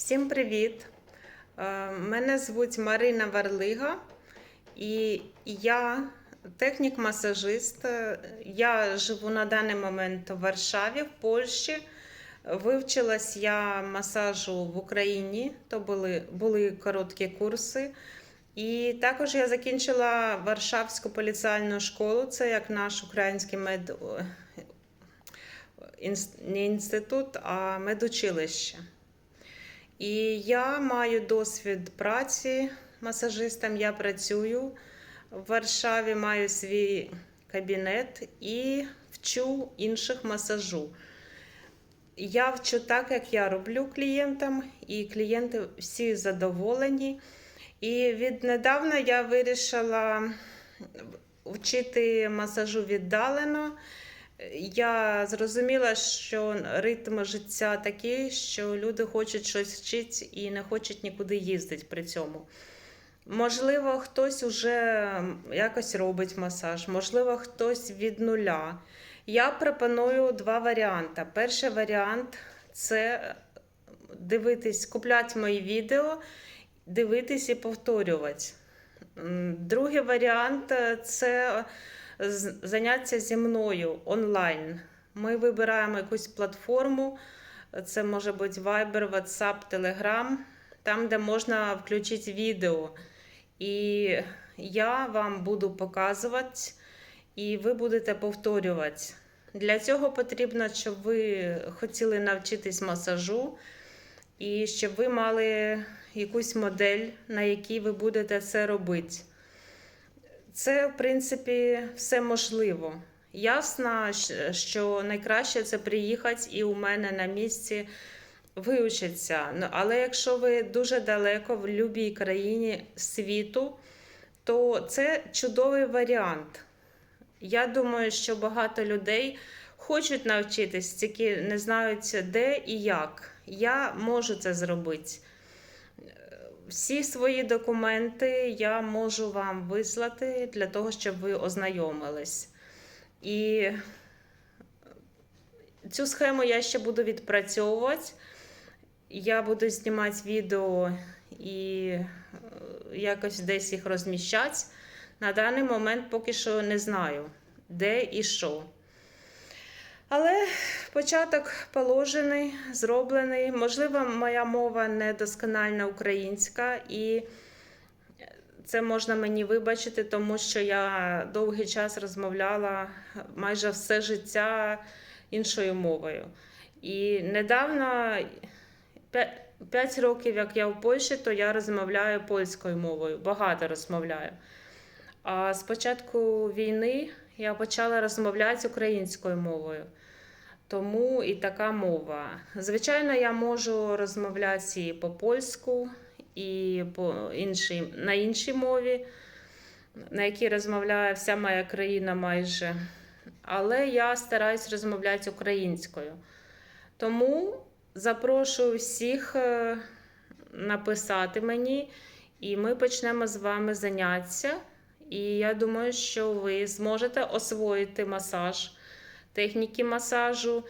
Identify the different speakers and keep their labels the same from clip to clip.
Speaker 1: Всім привіт! Е, Мене звуть Марина Варлига, і я технік-масажист. Я живу на даний момент у Варшаві, в Польщі. Вивчилась я масажу в Україні, то були, були короткі курси. І також я закінчила Варшавську поліціальну школу, це як наш український мед... не інститут, а медучилище. І я маю досвід праці масажистом. Я працюю в Варшаві, маю свій кабінет і вчу інших масажу. Я вчу так, як я роблю клієнтам, і клієнти всі задоволені. І віднедавна я вирішила вчити масажу віддалено. Я зрозуміла, що ритм життя такий, що люди хочуть щось вчити і не хочуть нікуди їздити при цьому. Можливо, хтось уже якось робить масаж, можливо, хтось від нуля. Я пропоную два варіанти. Перший варіант це дивитись, купляти мої відео, дивитись і повторювати. Другий варіант це заняття зі мною онлайн. Ми вибираємо якусь платформу, це може бути Viber, WhatsApp, Telegram, там, де можна включити відео. І я вам буду показувати, і ви будете повторювати. Для цього потрібно, щоб ви хотіли навчитись масажу, і щоб ви мали якусь модель, на якій ви будете це робити. Це, в принципі, все можливо. Ясно, що найкраще це приїхати і у мене на місці вивчитися. Ну, Але якщо ви дуже далеко в будь-якій країні світу, то це чудовий варіант. Я думаю, що багато людей хочуть навчитись, тільки не знають де і як. Я можу це зробити. Всі свої документи я можу вам вислати для того, щоб ви ознайомились. І цю схему я ще буду відпрацьовувати. Я буду знімати відео і е, якось десь їх розміщати. На даний момент поки що не знаю, де і що. Але початок положений, зроблений. Можливо, моя мова не доскональна українська, і це можна мені вибачити, тому що я довгий час розмовляла майже все життя іншою мовою. І недавно, 5 років, як я в Польщі, то я розмовляю польською мовою, багато розмовляю. А з початку війни я почала розмовляти українською мовою. Тому і така мова. Звичайно, я можу розмовляти і по польську, і по іншій, на іншій мові, на якій розмовляє вся моя країна майже. Але я стараюсь розмовляти українською. Тому запрошую всіх е, написати мені, і ми почнемо з вами заняття. І я думаю, що ви зможете освоїти масаж, техніки масажу.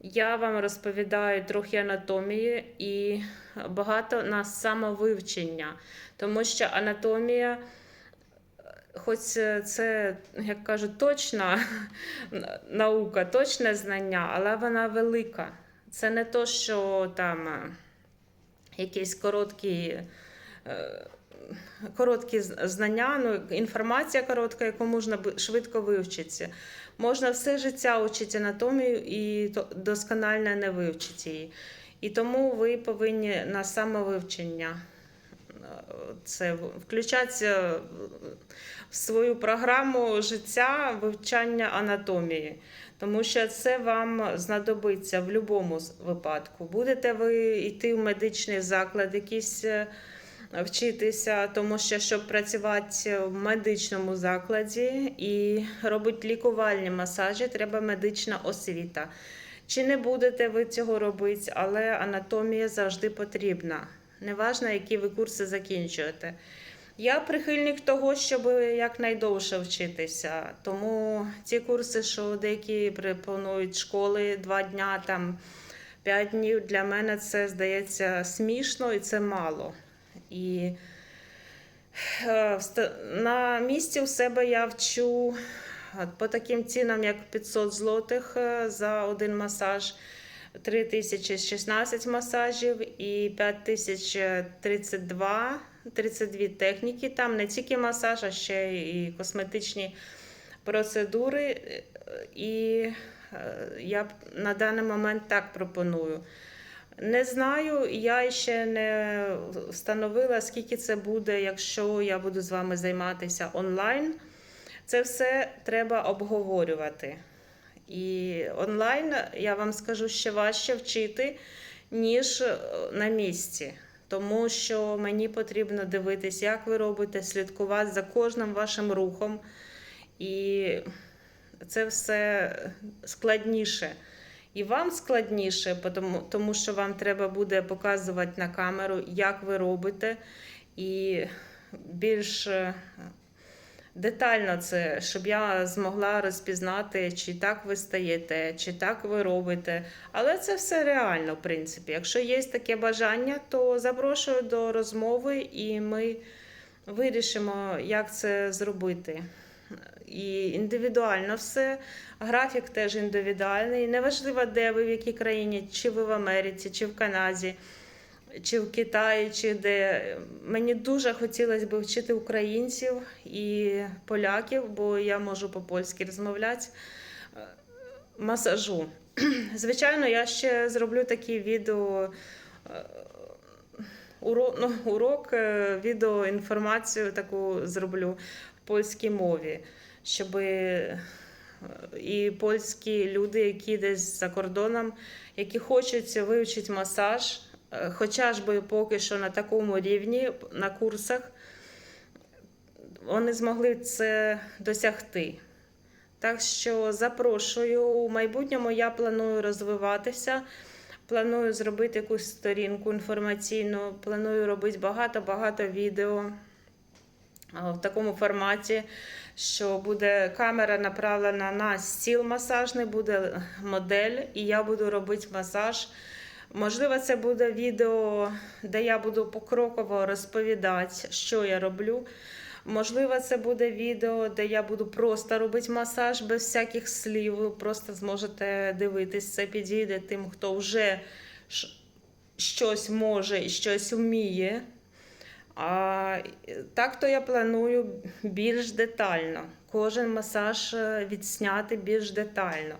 Speaker 1: Я вам розповідаю трохи анатомії і багато на самовивчення, тому що анатомія, хоч це, як кажуть, точна наука, точне знання, але вона велика. Це не то, що там е, якісь короткі. Короткі знання, ну, інформація коротка, яку можна швидко вивчитися. Можна все життя вчити анатомію і досконально не вивчити її. І тому ви повинні на самовивчення е, це в- включати е, в свою програму життя вивчання анатомії. Тому що це вам знадобиться в будь-якому випадку. Будете ви йти в медичний заклад, якийсь е, вчитися, тому що щоб працювати в медичному закладі і робити лікувальні масажі, треба медична освіта. Чи не будете ви цього робити, але анатомія завжди потрібна. Неважно, які ви курси закінчуєте. Я прихильник того, щоб якнайдовше вчитися. Тому ці курси, що деякі пропонують школи два дня там 5 днів для мене це здається смішно і це мало. І е, на місці у себе я вчу по таким цінам, як 500 злотих е, за один масаж, 3016 масажів і 5032 32 техніки. Там не тільки масаж, а ще і косметичні процедури. Е, І е, я на даний момент так пропоную. Не знаю, я ще не встановила, скільки це буде, якщо я буду з вами займатися онлайн. Це все треба обговорювати. І онлайн я вам скажу ще важче вчити, ніж е, на місці. Тому що мені потрібно дивитись, як ви робите, слідкувати за кожним вашим рухом. І це все складніше. І вам складніше, тому, що вам треба буде показувати на камеру, як ви робите, і більш е, детально це, щоб я змогла розпізнати, чи так ви стаєте, чи так ви робите. Але це все реально, в принципі. Якщо є таке бажання, то запрошую до розмови, і ми вирішимо, як це зробити. І індивідуально все. Графік теж індивідуальний. Неважливо, де ви, в якій країні, чи ви в Америці, чи в Канаді, чи в Китаї, чи де. Мені дуже хотілося б вчити українців і поляків, бо я можу по-польськи розмовляти. Масажу. Звичайно, я ще зроблю такі відео. е, Урок, ну, урок е, відео, інформацію таку зроблю в польській мові, щоб і польські люди, які десь за кордоном, які хочуть вивчити масаж, е, хоча ж би поки що на такому рівні, на курсах, вони змогли це досягти. Так що запрошую у майбутньому я планую розвиватися. Планую зробити якусь сторінку інформаційну, планую робити багато-багато відео в такому форматі, що буде камера направлена на стіл масажний, буде модель, і я буду робити масаж. Можливо, це буде відео, де я буду покроково розповідати, що я роблю. Можливо, це буде відео, де я буду просто робити масаж без всяких слів. Ви просто зможете дивитись, це підійде тим, хто вже щось може і щось вміє. А так то я планую більш детально. Кожен масаж е, відсняти більш детально.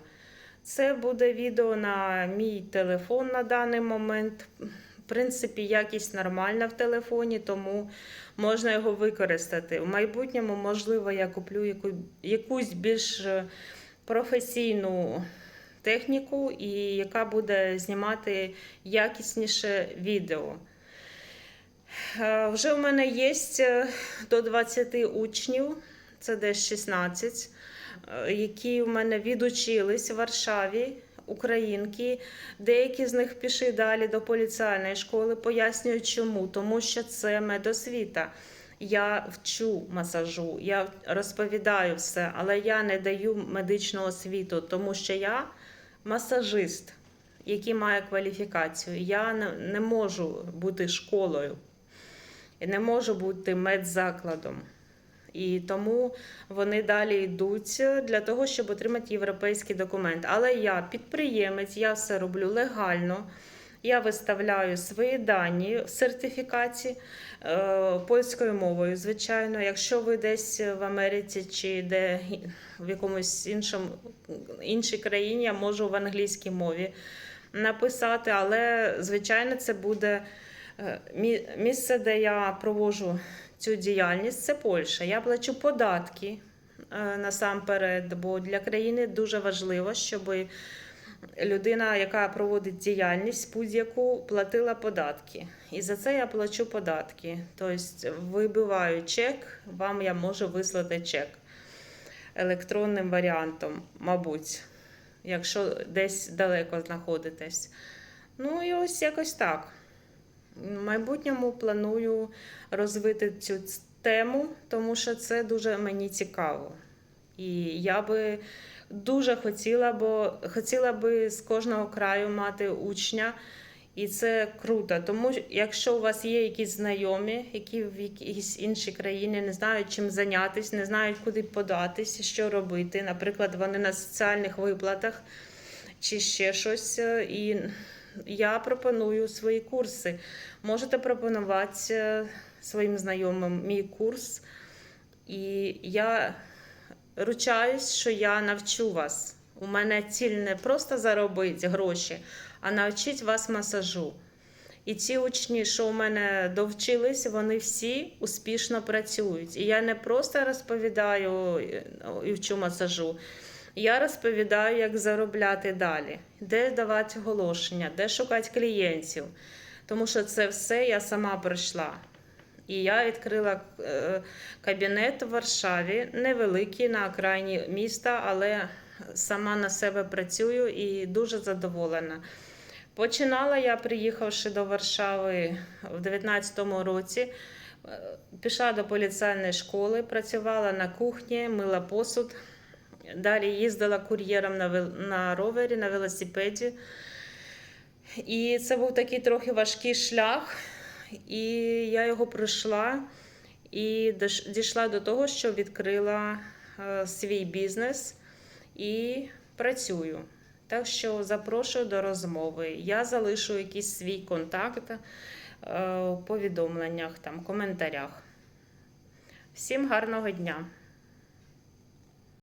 Speaker 1: Це буде відео на мій телефон на даний момент. В принципі, якість нормальна в телефоні, тому можна його використати. В майбутньому, можливо, я куплю яку, якусь більш е, професійну техніку, і яка буде знімати якісніше відео. Е, Вже в мене є е, до 20 учнів, це десь 16, е, які в мене відучились в Варшаві, українки. Деякі з них пішли далі до поліціальної школи. Пояснюю, чому. Тому що це медосвіта. Я вчу масажу, я розповідаю все, але я не даю медичну освіту, тому що я масажист, який має кваліфікацію. Я не, можу бути школою не можу бути медзакладом. І тому вони далі йдуть для того, щоб отримати європейський документ. Але я підприємець, я все роблю легально. Я виставляю свої дані в сертифікаті е, польською мовою. Звичайно, якщо ви десь в Америці чи де в якомусь іншому іншій країні, я можу в англійській мові написати, але звичайно, це буде місце, де я проводжу цю діяльність, це Польща. Я плачу податки е, насамперед, бо для країни дуже важливо, щоб людина, яка проводить діяльність будь-яку, платила податки. І за це я плачу податки. Тобто вибиваю чек, вам я можу вислати чек електронним варіантом, мабуть, якщо десь далеко знаходитесь. Ну і ось якось так. В майбутньому планую розвити цю тему, тому що це дуже мені цікаво. І я би дуже хотіла, бо хотіла би з кожного краю мати учня. І це круто. Тому якщо у вас є якісь знайомі, які в якійсь іншій країні не знають чим зайнятися, не знають, куди податись, що робити. Наприклад, вони на соціальних виплатах чи ще щось. е, І я пропоную свої курси. Можете пропонувати е, своїм знайомим мій курс. І я ручаюсь, що я навчу вас. У мене ціль не просто заробити гроші, а навчити вас масажу. І ці учні, що у мене довчились, вони всі успішно працюють. І я не просто розповідаю е, і вчу масажу. Я розповідаю, як заробляти далі, де давати оголошення, де шукати клієнтів. Тому що це все я сама пройшла. І я відкрила е, кабінет в Варшаві, невеликий на окраїні міста, але сама на себе працюю і дуже задоволена. Починала я, приїхавши до Варшави в 19-му році, е, пішла до поліцейної школи, працювала на кухні, мила посуд. Далі їздила кур'єром на, на ровері, на велосипеді. І це був такий трохи важкий шлях. І я його пройшла і дійшла до того, що відкрила е, свій бізнес і працюю. Так що запрошую до розмови. Я залишу якийсь свій контакт е, у повідомленнях, там, коментарях. Всім гарного дня!